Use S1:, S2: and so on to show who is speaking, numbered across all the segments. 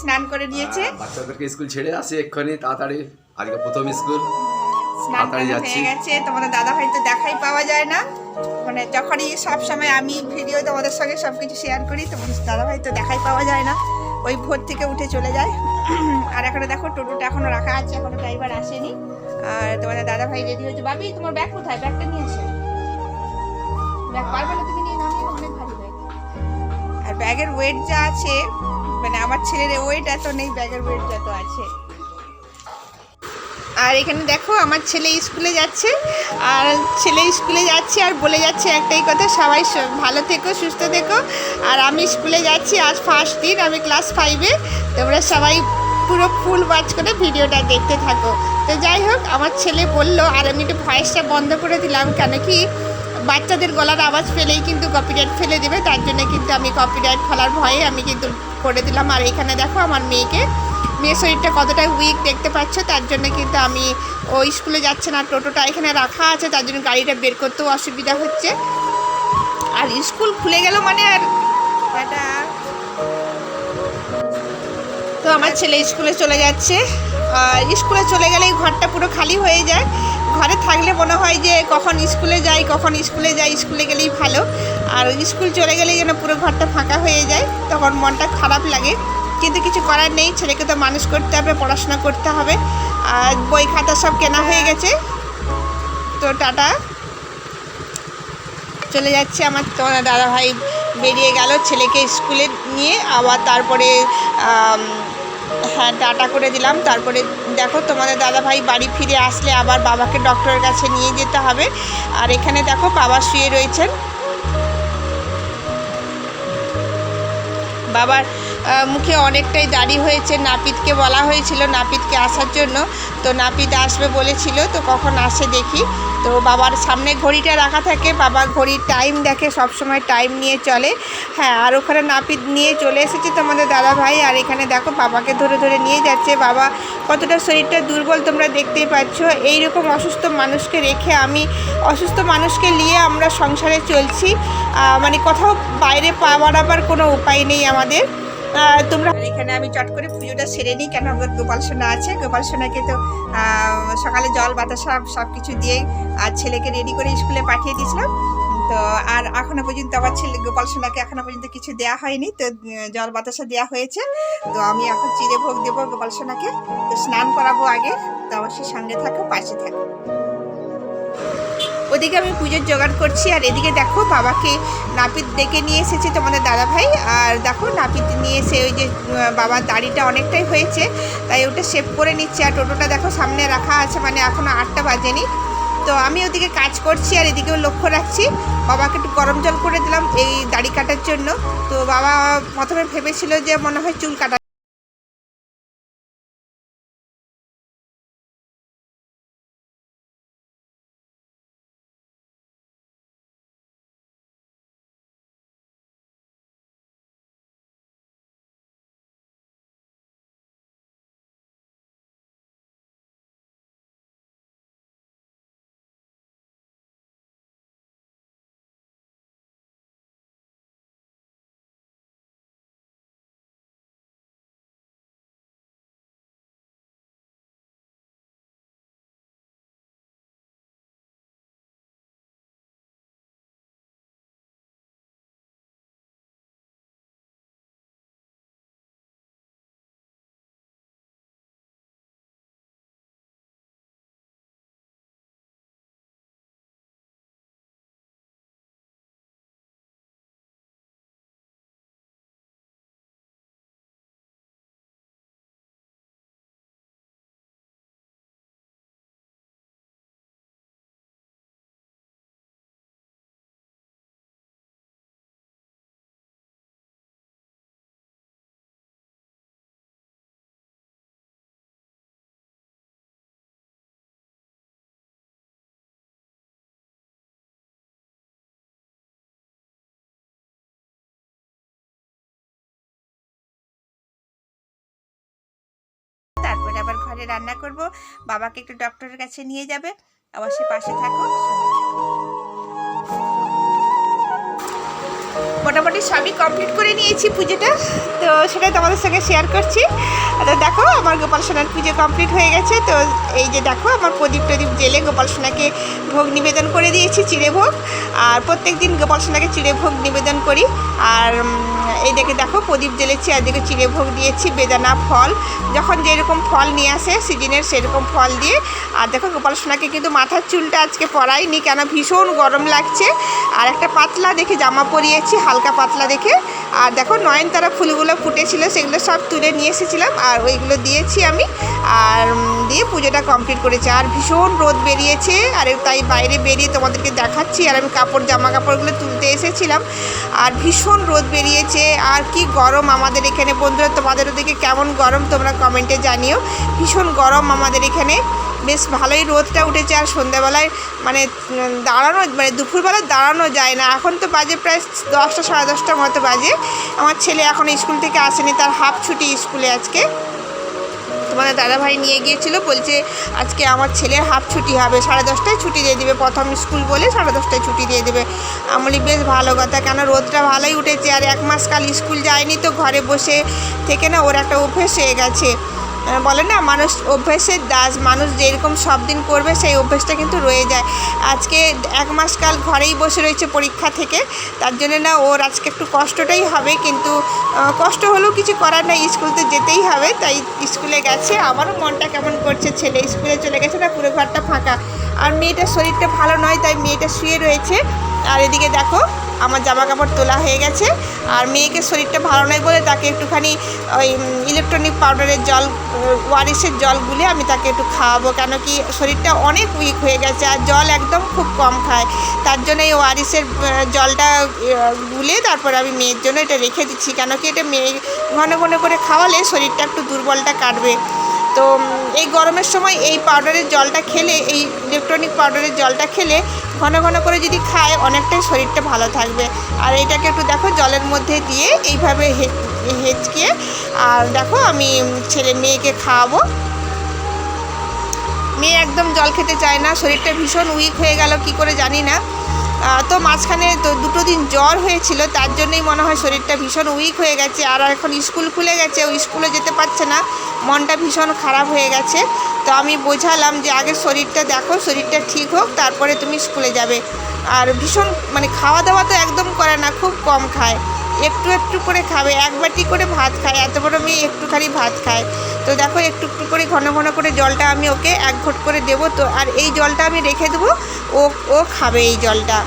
S1: স্নান করে নিয়েছে।
S2: বাচ্চাদেরকে স্কুল ছেড়ে আসে এক্ষুনি তাড়াতাড়ি। আজকে প্রথম স্কুল।
S1: স্নান টান হয়ে গেছে তোমাদের দাদা ভাই তো দেখাই পাওয়া যায় না। মানে যখনই সব সময় আমি ভিডিও তোমাদের সঙ্গে সব কিছু শেয়ার করি তোমাদের দাদা ভাই তো দেখাই পাওয়া যায় না। ওই ভোর থেকে উঠে চলে যায়। আর এখানে দেখো টোটোটা এখনও রাখা আছে এখনও ড্রাইভার আসেনি। আর তোমাদের দাদা ভাই রেডি হয়েছে। বাবি তোমার ব্যাগ কোথায়? ব্যাগটা নিয়ে এসো। ব্যাগ পারবে না তুমি নিয়ে নামিয়ে অনেক ভারী ব্যাগ আর ব্যাগের ওয়েট যা আছে মানে আমার ছেলের ওয়েট এত নেই ব্যাগের ওয়েট যত আছে। আর এখানে দেখো, আমার ছেলে স্কুলে যাচ্ছে, আর ছেলে স্কুলে যাচ্ছে আর বলে যাচ্ছে একটাই কথা, সবাই ভালো থেকো, সুস্থ থেকো। আর আমি স্কুলে যাচ্ছি আজ ফার্স্ট দিন, আমি ক্লাস ফাইভে তোমরা সবাই পুরো ফুল ওয়াচ করে ভিডিওটা দেখতে থাকো। তো যাই হোক, আমার ছেলে বলল, আর আমি একটু ভয়েসটা বন্ধ করে দিলাম কেন কি? বাচ্চাদের গলার আওয়াজ পেলেই কিন্তু কপিরাইট ফেলে দেবে, তার জন্য কিন্তু আমি কপিরাইট ফেলার ভয়ে আমি কিন্তু করে দিলাম। আর এখানে দেখো আমার মেয়েকে, মেয়ের শরীরটা কতটা উইক দেখতে পাচ্ছ, তার জন্য কিন্তু আমি ও স্কুলে যাচ্ছে না, টোটোটা এখানে রাখা আছে, তার জন্য গাড়িটা বের করতেও অসুবিধা হচ্ছে। আর স্কুল খুলে গেল মানে আর তো আমার ছেলে স্কুলে চলে যাচ্ছে। স্কুলে চলে গেলেই ঘরটা পুরো খালি হয়ে যায়। ঘরে থাকলে মনে হয় যে কখন স্কুলে যাই, কখন স্কুলে যাই, স্কুলে গেলেই ভালো। আর স্কুল চলে গেলে যেন পুরো ঘরটা ফাঁকা হয়ে যায়, তখন মনটা খারাপ লাগে। কিন্তু কিছু করার নেই, ছেলেকে তো মানুষ করতে হবে, পড়াশোনা করতে হবে। আর বই খাতা সব কেনা হয়ে গেছে। তো টাটা। চলে যাচ্ছে আমার তোমার দাদা ভাই বেরিয়ে গেল ছেলেকে স্কুলে নিয়ে। আবার তারপরে হ্যাঁ টাটা করে দিলাম। তারপরে দেখো তোমাদের দাদা ভাই বাড়ি ফিরে আসলে আবার বাবাকে ডক্টরের কাছে নিয়ে যেতে হবে। আর এখানে দেখো বাবা শুয়ে রয়েছেন। বাবার মুখে অনেকটাই দাড়ি হয়েছে। নাপিতকে বলা হয়েছিল, নাপিতকে আসার জন্য। তো নাপিত আসবে বলেছিল, তো কখন আসে দেখি। তো বাবার সামনে ঘড়িটা রাখা থাকে, বাবা ঘড়ির টাইম দেখে সব সময় টাইম নিয়ে চলে। হ্যাঁ আর ওখানে নাপিত নিয়ে চলে এসেছে তোমাদের দাদা ভাই আর এখানে দেখো বাবাকে ধরে ধরে নিয়ে যাচ্ছে। বাবা, কতটা শরীরটা দুর্বল তোমরা দেখতেই পাচ্ছ। এইরকম অসুস্থ মানুষকে রেখে আমি অসুস্থ মানুষকে নিয়ে আমরা সংসারে চলছি। মানে কোথাও বাইরে পা বাড়াবার কোনো উপায় নেই আমাদের। তোমরা এখানে আমি চট করে পুজোটা সেরে নিই, কেন আমার গোপাল সোনা আছে। গোপাল সোনাকে তো সকালে জল, বাতাসা, সব কিছু দিয়ে আর ছেলেকে রেডি করে স্কুলে পাঠিয়ে দিয়েছিলাম। তো, আর এখনও পর্যন্ত আমার ছেলে, গোপাল সোনাকে এখনও পর্যন্ত কিছু দেওয়া হয়নি। তো জল বাতাসা দেওয়া হয়েছে। তো, আমি এখন চিড়ে ভোগ দেবো গোপাল সোনাকে। তো, স্নান করাবো আগে। তো, অবশ্যই সঙ্গে থাকো, পাশে থাকো। ওদিকে আমি পুজোর জোগাড় করছি, আর এদিকে দেখো বাবাকে নাপিত ডেকে নিয়ে এসেছে তোমাদের দাদা ভাই আর দেখো নাপিত নিয়ে এসে ওই যে বাবার দাড়িটা অনেকটাই হয়েছে, তাই ওটা সেভ করে নিচ্ছে। আর টোটোটা দেখো সামনে রাখা আছে মানে এখনও আটটা বাজেনি। তো আমি ওদিকে কাজ করছি, আর এদিকেও লক্ষ্য রাখছি। বাবাকে একটু গরম জল করে দিলাম এই দাড়ি কাটার জন্য। তো বাবা প্রথমে ভেবেছিল যে মনে হয় চুল কাটা তারপরে আবার ঘরে রান্না করব। বাবাকে একটু ডক্টরের কাছে নিয়ে যাবে। অবশ্যই পাশে থাকো। মোটামুটি সবই কমপ্লিট করে নিয়েছি পুজোটা। তো সেটাই তোমাদের সঙ্গে শেয়ার করছি। তো দেখো আমার গোপাল সোনার পুজো কমপ্লিট হয়ে গেছে। তো এই যে দেখো আমার প্রদীপ টদীপ জেলে গোপাল সোনাকে ভোগ নিবেদন করে দিয়েছি চিড়ে ভোগ। আর প্রত্যেক দিন গোপাল সোনাকে চিড়ে ভোগ নিবেদন করি। আর উম, এই দেখে দেখো প্রদীপ জ্বেলেছি চিড়ে ভোগ দিয়েছি বেদানা ফল। যখন যেরকম ফল নিয়ে আসে সিজনের সেরকম ফল দিয়ে। আর দেখো গোপাল সোনাকে কিন্তু মাথার চুলটা আজকে পরাইনি কেন ভীষণ গরম লাগছে। আর একটা পাতলা দেখে জামা পরিয়েছি হালকা পাতলা দেখে। আর দেখো নয়নতারা ফুলগুলো ফুটেছিল, সেগুলো সব তুলে নিয়ে এসেছিলাম আর ওইগুলো দিয়েছি আমি। আর দিয়ে পুজোটা কমপ্লিট করেছি। আর ভীষণ রোদ বেরিয়েছে, আর তাই বাইরে বেরিয়ে তোমাদেরকে দেখাচ্ছি। আর আমি কাপড় জামা কাপড়গুলো তুলতে এসেছিলাম। আর ভীষণ রোদ বেরিয়েছে, আর কি গরম আমাদের এখানে। বন্ধুরা, তোমাদের ওদিকে কেমন গরম? তোমরা কমেন্টে জানিও। ভীষণ গরম আমাদের এখানে। বেশ ভালোই রোদটা উঠেছে আর সন্ধ্যাবেলায় মানে দাঁড়ানো মানে দুপুরবেলা দাঁড়ানো যায় না। এখন তো বাজে প্রায় দশটা, সাড়ে দশটার মতো বাজে। আমার ছেলে এখন স্কুল থেকে আসেনি, তার হাফ ছুটি স্কুলে আজকে। তোমাদের দাদাভাই নিয়ে গিয়েছিল, বলছে আজকে আমার ছেলের হাফ ছুটি হবে। সাড়ে দশটায় ছুটি দিয়ে দেবে, প্রথম স্কুল বলে সাড়ে দশটায় ছুটি দিয়ে দেবে। আমি বেশ ভালো কথা, কেন রোদটা ভালোই উঠেছে। আর এক মাস কাল স্কুল যায়নি তো ঘরে বসে থেকে না, ওর একটা অভ্যেস হয়ে গেছে। বলে না, মানুষ অভ্যেসের দাস, মানুষ যেরকম সব দিন করবে, সেই অভ্যেসটা কিন্তু রয়ে যায়। আজকে এক মাস কাল ঘরেই বসে রয়েছে পরীক্ষা থেকে, তার জন্য না ওর আজকে একটু কষ্টটাই হবে, কিন্তু কষ্ট হলেও কিছু করার নাই স্কুল তো যেতেই হবে, তাই স্কুলে গেছে। আমারও মনটা কেমন করছে, ছেলে স্কুলে চলে গেছে না, পুরো ঘরটা ফাঁকা। আর মেয়েটার শরীরটা ভালো নয়, তাই মেয়েটা শুয়ে রয়েছে। আর এদিকে দেখো, আমার জামা কাপড় তোলা হয়ে গেছে। আর মেয়েকে শরীরটা ভালো নয় বলে তাকে একটুখানি ওই ইলেকট্রনিক পাউডারের জল ওয়ারিসের জল গুলে আমি তাকে একটু খাওয়াবো কেন কি শরীরটা অনেক উইক হয়ে গেছে আর জল একদম খুব কম খায়। তার জন্য এই ওয়ারিসের জলটা গুলে তারপর আমি মেয়ের জন্য এটা রেখে দিচ্ছি কেন কি এটা মেয়ে ঘন ঘন করে খাওয়ালে শরীরটা একটু দুর্বলটা কাটবে। তো এই গরমের সময় এই পাউডারের জলটা খেলে, এই ইলেকট্রনিক পাউডারের জলটা খেলে ঘন ঘন করে যদি খায়, অনেকটাই শরীরটা ভালো থাকবে। আর এটাকে একটু দেখো, জলের মধ্যে দিয়ে এইভাবে হে- হেঁচকে, আর দেখো আমি ছেলে মেয়েকে খাওয়াবো। মেয়ে একদম জল খেতে চায় না, শরীরটা ভীষণ উইক হয়ে গেল, কি করে জানি না। তো মাঝখানে তো দুটো দিন জ্বর হয়েছিল, তার জন্যই মনে হয় শরীরটা ভীষণ উইক হয়ে গেছে। আর এখন স্কুল খুলে গেছে, ও স্কুলে যেতে পারছে না, মনটা ভীষণ খারাপ হয়ে গেছে। তো আমি বোঝালাম যে আগে শরীরটা দেখো, শরীরটা ঠিক হোক, তারপরে তুমি স্কুলে যাবে। আর ভীষণ মানে খাওয়া দাওয়া তো একদম করে না, খুব কম খায়। একটু একটু করে খাবে, এক বাটি করে ভাত খায়, এত বড় মেয়ে একটুখানি ভাত খায়। তো দেখো একটু একটু করে ঘন ঘন করে জলটা আমি ওকে এক ঘট করে দেবো, তো আর এই জলটা আমি রেখে দেবো, ও ও খাবে এই জলটা।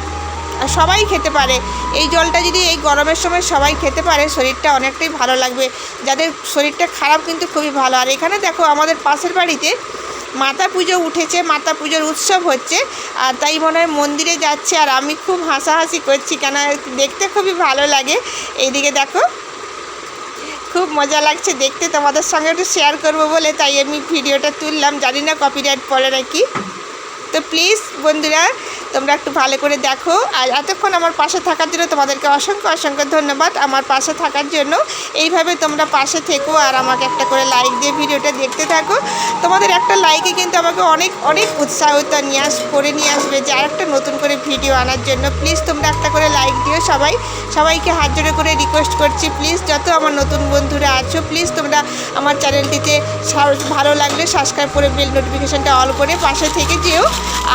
S1: আর সবাই খেতে পারে। এই জলটা যদি এই গরমের সময় সবাই খেতে পারে, শরীরটা অনেকটাই ভালো লাগবে। যাদের শরীরটা খারাপ কিন্তু খুবই ভালো। আর এখানে দেখো আমাদের পাশের বাড়িতে মাতা পুজো উঠেছে, মাতা পুজোর উৎসব হচ্ছে, আর তাই মনে হয় মন্দিরে যাচ্ছে, আর আমি খুব হাসাহাসি করছি, কেন দেখতে খুবই ভালো লাগে। এইদিকে দেখো, খুব মজা লাগছে দেখতে, তোমাদের সঙ্গে একটু শেয়ার করব বলে তাই আমি ভিডিওটা তুললাম, জানি না কপিরাইট পড়ে নাকি। তো প্লিজ বন্ধুরা তোমরা একটু ভালো করে দেখো। আর এতক্ষণ আমার পাশে থাকার জন্য তোমাদেরকে অসংখ্য অসংখ্য ধন্যবাদ। আমার পাশে থাকার জন্য এইভাবে তোমরা পাশে থেকো আর আমাকে একটা করে লাইক দিয়ে ভিডিওটা দেখতে থাকো। তোমাদের একটা লাইকে কিন্তু আমাকে অনেক অনেক উৎসাহিত নিয়ে আস, করে নিয়ে আসবে যে একটা নতুন করে ভিডিও আনার জন্য। প্লিজ তোমরা একটা করে লাইক দিও সবাই। সবাইকে হাত জোড়ে করে রিকোয়েস্ট করছি। প্লিজ যত আমার নতুন বন্ধুরা আছো প্লিজ তোমরা আমার চ্যানেলটিতে ভালো লাগলে সাবস্ক্রাইব করে বেল নোটিফিকেশানটা অল করে পাশে থেকে যেও।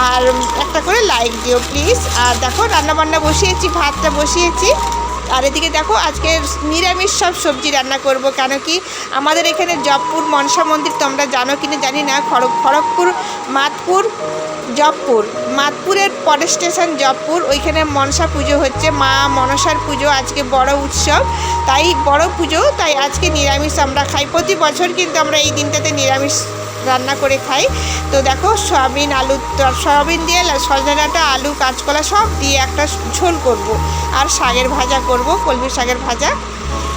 S1: আর একটা করে লাইক দিও প্লিজ আর দেখো, রান্নাবান্না বসিয়েছি, ভাতটা বসিয়েছি। আর এদিকে দেখো, আজকে নিরামিষ সব সবজি রান্না করব, কেন কি আমাদের এখানে জবপুর মনসা মন্দির, তোমরা জানো কিনা জানি না খড়গ খড়গপুর, মাতপুর, জবপুর। মাতপুরের পরের স্টেশন জবপুর, ওইখানে মনসা পুজো হচ্ছে, মা মনসার পুজো, আজকে বড় উৎসব। তাই বড় পুজো, তাই আজকে নিরামিষ আমরা খাই। প্রতি বছর কিন্তু আমরা এই দিনটাতে নিরামিষ রান্না করে খাই। তো দেখো সয়াবিন, আলু সয়াবিন দিয়ে সজনে ডাঁটা আলু, কাঁচকলা সব দিয়ে একটা ঝোল করব। আর শাকের ভাজা করব, কলমি শাকের ভাজা।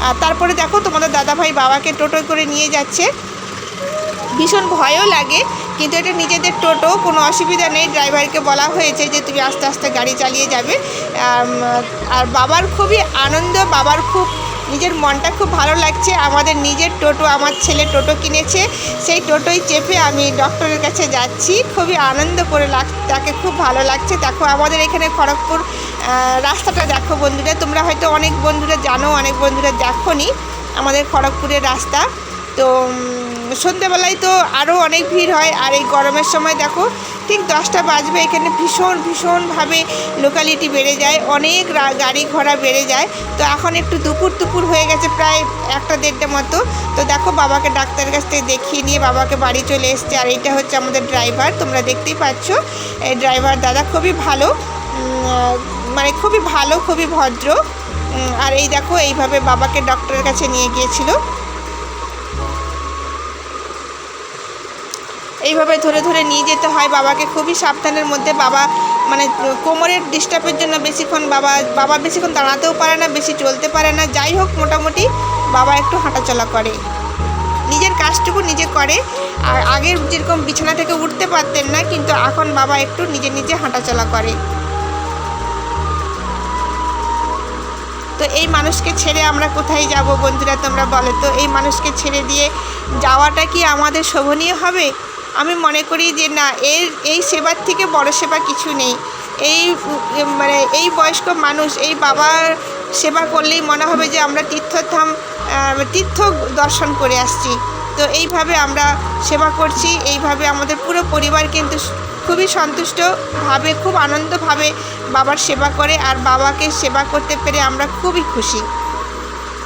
S1: আর তারপরে দেখো তোমাদের দাদাভাই বাবাকে টোটো করে নিয়ে যাচ্ছে। ভীষণ ভয়ও লাগে, কিন্তু এটা নিজেদের টোটো, কোনো অসুবিধা নেই। ড্রাইভারকে বলা হয়েছে যে তুমি আস্তে আস্তে গাড়ি চালিয়ে যাবে। আর বাবার খুবই আনন্দ, বাবার খুব নিজের মনটা খুব ভালো লাগছে, আমাদের নিজের টোটো, আমার ছেলে টোটো কিনেছে, সেই টোটোয় চেপে আমি ডক্টরের কাছে যাচ্ছি, খুবই আনন্দ করে লাগ, তাকে খুব ভালো লাগছে। দেখো, আমাদের এখানে খড়গপুর রাস্তাটা দেখো বন্ধুরা, তোমরা হয়তো অনেক বন্ধুরা জানো, অনেক বন্ধুরা দেখো আমাদের খড়গপুরের রাস্তা। তো সন্ধ্যেবেলায় তো আরও অনেক ভিড় হয়, আর এই গরমের সময় দেখো ঠিক দশটা বাজবে, এখানে ভীষণ ভীষণভাবে লোকালিটি বেড়ে যায়, অনেক গাড়ি ঘোড়া বেড়ে যায়। তো এখন একটু দুপুর দুপুর হয়ে গেছে প্রায় একটা দেড়টা মতো। তো দেখো বাবাকে ডাক্তারের কাছ থেকে দেখিয়ে নিয়ে বাবাকে বাড়ি চলে এসছে। আর এইটা হচ্ছে আমাদের ড্রাইভার তোমরা দেখতেই পাচ্ছ। এই ড্রাইভার দাদা খুবই ভালো মানে খুবই ভালো, খুবই ভদ্র। আর এই দেখো এইভাবে বাবাকে ডক্টরের কাছে নিয়ে গিয়েছিল। এইভাবে ধরে ধরে নিয়ে যেতে হয়। বাবাকে খুবই সাবধানের মধ্যে বাবা মানে কোমরের ডিস্টার্বের জন্য বেশিক্ষণ বাবা বাবা বেশিক্ষণ দাঁড়াতেও পারে না, বেশি চলতে পারে না। যাই হোক, মোটামুটি বাবা একটু হাঁটাচলা করে। নিজের কাজটুকু নিজে করে। আর আগে যেরকম বিছানা থেকে উঠতে পারতেন না, কিন্তু এখন বাবা একটু নিজে নিজে হাঁটাচলা করে। তো এই মানুষকে ছেড়ে আমরা কোথায় যাব বন্ধুরা তোমরা বলো তো? এই মানুষকে ছেড়ে দিয়ে যাওয়াটা কি আমাদের শোভনীয় হবে? আমি মনে করি যে না, এর, এই সেবার থেকে বড় সেবা কিছু নেই। এই মানে এই বয়স্ক মানুষ, এই বাবার সেবা করলেই মনে হবে যে আমরা তীর্থধাম তীর্থ দর্শন করে আসছি। তো এইভাবে আমরা সেবা করছি, এইভাবে আমাদের পুরো পরিবার কিন্তু খুবই সন্তুষ্টভাবে খুব আনন্দভাবে বাবার সেবা করে, আর বাবাকে সেবা করতে পেরে আমরা খুবই খুশি।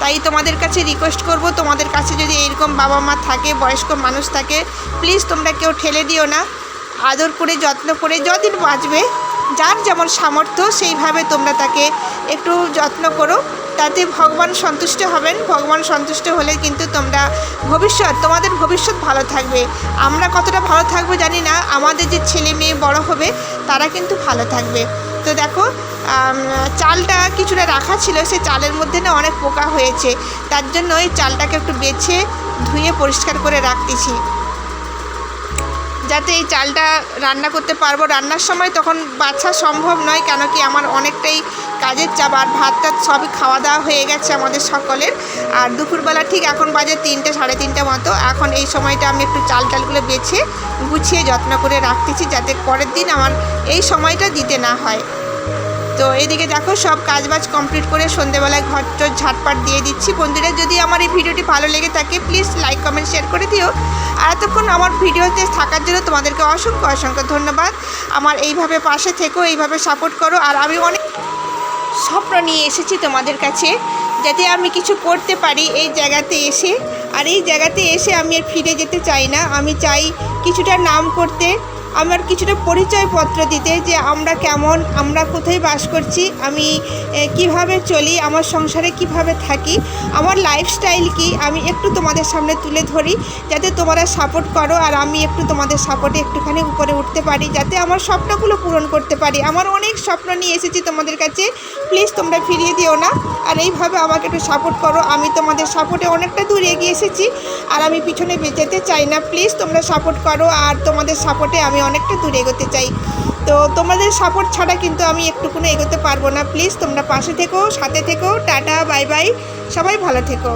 S1: তাই তোমাদের কাছে রিকোয়েস্ট করব, তোমাদের কাছে যদি এরকম বাবা মা থাকে, বয়স্ক মানুষ থাকে প্লিজ তোমরা কেউ ঠেলে দিও না। আদর করে, যত্ন করে, যদিন বাঁচবে, যার যেমন সামর্থ্য, সেইভাবে তোমরা তাকে একটু যত্ন করো। তাতে ভগবান সন্তুষ্ট হবেন। ভগবান সন্তুষ্ট হলে কিন্তু তোমরা ভবিষ্যৎ, তোমাদের ভবিষ্যৎ ভালো থাকবে। আমরা কতটা ভালো থাকব জানি না। আমাদের যে ছেলে মেয়ে বড় হবে, তারা কিন্তু ভালো থাকবে। তো দেখো চালটা কিছুটা রাখা ছিল সে চালের মধ্যে না অনেক পোকা হয়েছে। তার জন্য ওই চালটাকে একটু বেছে ধুয়ে পরিষ্কার করে রাখতেছি। যাতে এই চালটা রান্না করতে পারব। রান্নার সময় তখন বাছা সম্ভব নয়, কেন কি আমার অনেকটাই কাজের চাপ আর ভাত টাত সবই খাওয়া দাওয়া হয়ে গেছে আমাদের সকলের। আর দুপুরবেলা ঠিক এখন বাজে তিনটে, সাড়ে তিনটে মতো। এখন এই সময়টা আমি একটু চাল টালগুলো বেছে, গুছিয়ে যত্ন করে রাখতেছি যাতে পরের দিন আমার এই সময়টা দিতে না হয়। তো এদিকে দেখো সব কাজবাজ কমপ্লিট করে সন্ধেবেলায় ঘর টর ঝাটপাট দিয়ে দিচ্ছি। বন্ধুরা, যদি আমার এই ভিডিওটি ভালো লেগে থাকে প্লিজ লাইক কমেন্ট শেয়ার করে দিও। আর এতক্ষণ আমার ভিডিওতে থাকার জন্য তোমাদেরকে অসংখ্য অসংখ্য ধন্যবাদ। আমার এইভাবে পাশে থেকো, এইভাবে সাপোর্ট করো। আর আমি অনেক স্বপ্ন নিয়ে এসেছি তোমাদের কাছে, যাতে আমি কিছু করতে পারি এই জায়গাতে এসে। আর এই জায়গাতে এসে আমি আর ফিরে যেতে চাই না। আমি চাই কিছুটা নাম করতে আমার কিছুটা পরিচয়পত্র দিতে যে আমরা কেমন, আমরা কোথায় বাস করছি, আমি কীভাবে চলি, আমার সংসারে কীভাবে থাকি, আমার লাইফস্টাইল কি, আমি একটু তোমাদের সামনে তুলে ধরি, যাতে তোমরা সাপোর্ট করো আর আমি একটু তোমাদের সাপোর্টে একটুখানি উপরে উঠতে পারি, যাতে আমার স্বপ্নগুলো পূরণ করতে পারি। আমার অনেক স্বপ্ন নিয়ে এসেছি তোমাদের কাছে প্লিজ তোমরা ফিরিয়ে দিও না। আর এইভাবে আমাকে একটু সাপোর্ট করো, আমি তোমাদের সাপোর্টে অনেকটা দূর এগিয়ে এসেছি, আর আমি পিছনে বেঁচেতে চাই না। প্লিজ তোমরা সাপোর্ট করো, আর তোমাদের সাপোর্টে আমি অনেকটা দূরে এগোতে চাই। তো তোমাদের সাপোর্ট ছাড়া কিন্তু আমি একটুকুনো এগোতে পারব না। প্লিজ তোমরা পাশে থেকো, সাথে থেকো। Tata, bye bye. সবাই ভালো থেকো।